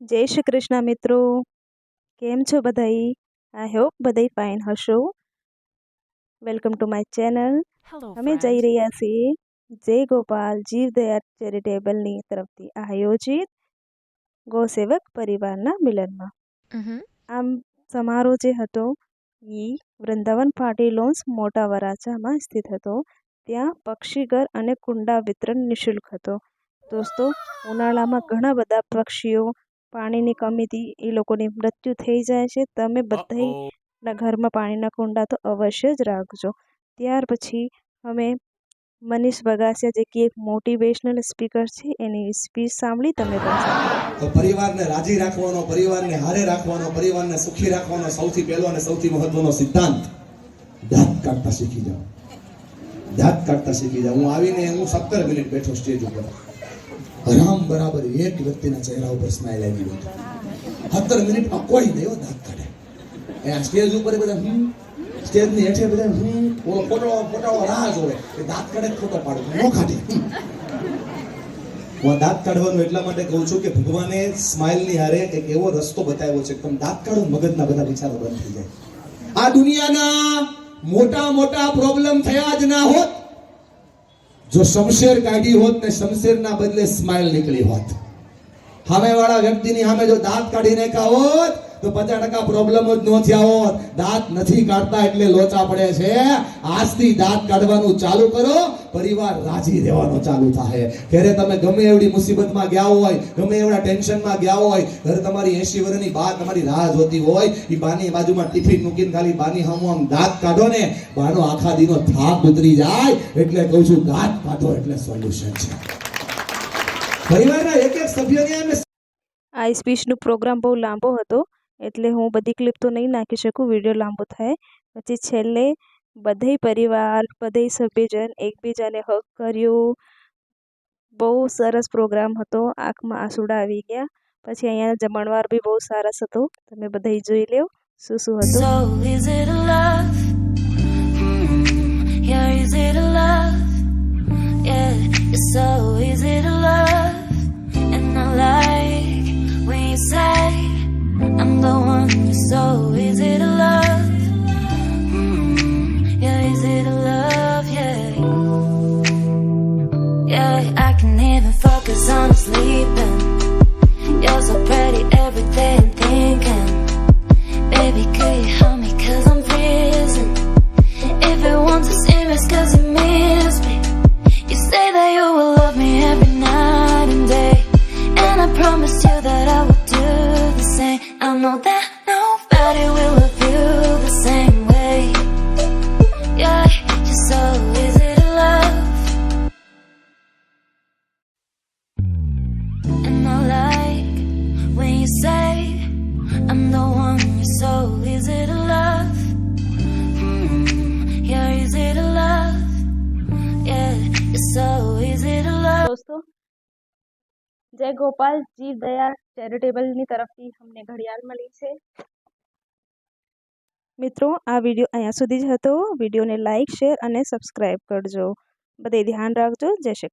જય શ્રી કૃષ્ણ મિત્રો. કેમ છો બધાઈ? આઈ હોપ બધાઈ ફાઇન હશો. વેલકમ ટુ માય ચેનલ અમે જઈ રહ્યા છીએ જય ગોપાલ જીવદયા ચેરિટેબલની તરફથી આયોજિત ગૌસેવક પરિવારના મિલનમાં. આમ સમારોહ જે હતો એ વૃંદાવન પાર્ટી લોન્સ મોટા વરાછામાં સ્થિત હતો. ત્યાં પક્ષીઘર અને કુંડા વિતરણ નિઃશુલ્ક હતો. દોસ્તો ઉનાળામાં ઘણા બધા પક્ષીઓ પાણીની કમીથી એ લોકોની મૃત્યુ થઈ જાય છે. તમે બધાના ઘરમાં પાણીના કુંડા તો અવશ્ય જ રાખજો. ત્યાર પછી અમે મનીષ બગાસિયા જે કે એક મોટિવેશનલ સ્પીકર છે એની સ્પીચ સાંભળી તમે પણ તો પરિવારને રાજી રાખવાનો પરિવારને હારે રાખવાનો પરિવારને સુખી રાખવાનો સૌથી પહેલો અને સૌથી મહત્વનો સિદ્ધાંત દાંત કાઢતા શીખી જાઓ. દાંત કાઢતા શીખી જાઓ. હું આવીને હું સત્તર મિનિટ બેઠો સ્ટેજ ઉપર. આરામ બરાબર એક વ્યક્તિના ચહેરા ઉપર સ્માઇલ આવી ગયો સત્તર મિનિટમાં કોઈ દેવો દાંત કાઢે. અહીંયા સ્ટેજ ઉપર બધા હમ સ્ટેજની હેઠે બધા હું ઓલો ફોટો ફોટો, રાહ જોવે. કે દાંત કાઢે ફોટો પાડે? નો કાઢે. હું દાંત કાઢવાનું એટલા માટે કહું છું કે ભગવાને સ્માઇલની હારે એક એવો રસ્તો બતાવ્યો છે તમે દાંત કાઢો, મગજના બધા વિચારો બંધ થઈ જાય. આ દુનિયાના મોટા મોટા પ્રોબ્લેમ થયા જ ના હોત. જો શમશેર કાઢી હોત ને શમશેરના બદલે સ્માઇલ નીકળી હોત. સામે વાળા વ્યક્તિની સામે જો દાંત કાઢીને નાખ્યા હોત તો પચાસ ટકા પ્રોબ્લેમ જ ન થયા દાંત નથી કાઢતા એટલે લોચા પડે છે. આજથી દાંત કાઢવાનું ચાલુ કરો. પરિવાર રાજી રહેવાનો ચાલુ થાય. ઘરે તમે ગમે એવડી મુસીબતમાં ગયા હોય, ગમે એવડા ટેન્શનમાં ગયા હોય, ઘરે તમારી એસી વર્ષની બા તમારી રાહ જોતી હોય એ બાની બાજુમાં ટિફિન મૂકીને ખાલી બાની હમ આમ દાંત કાઢો ને, બાનો આખા દીનો થાક ઉતરી જાય. એટલે કહું છું, દાંત કાઢો એટલે સોલ્યુશન છે. પરિવારના એક એક સભ્યને અમે આ સ્પીચનો પ્રોગ્રામ બહુ લાંબો હતો. એટલે હું બધી ક્લિપ તો નહીં નાખી શકું વીડિયો લાંબો થાય. પછી છેલ્લે બધે પરિવાર બધે સભ્યજન એકબીજાને હક કર્યું. બહુ સરસ પ્રોગ્રામ હતો. આંખમાં આંસુડા આવી ગયા. પછી અહીંયા જમણવાર બી બહુ સરસ હતો. તમે બધા જોઈ લ્યો શું શું હતું. So is it a love? Hmm, yeah, is it a love? Yeah, yeah, I can even focus on sleeping. You're so pretty every day I'm thinking. Baby, could you help me? Cause I'm freezing. If it wants to serious, cause you miss me. You say that you will love me every night and day. And I promised you that I would do the same. I know that nobody will love you the same way Yeah, you're so easy to love And I like when you say I'm the one you're so easy to love mm -hmm, You're easy to love Yeah, you're so easy to love दोस्तों जय गोपाल जीव दया charitable की तरफ़ थी हमने घड़ियाल मलिक से મિત્રો, આ વીડિયો અહીંયા સુધી જ હતો. વિડીયોને લાઇક શેર અને સબસ્ક્રાઈબ કરજો. બધે ધ્યાન રાખજો. જય શ્રી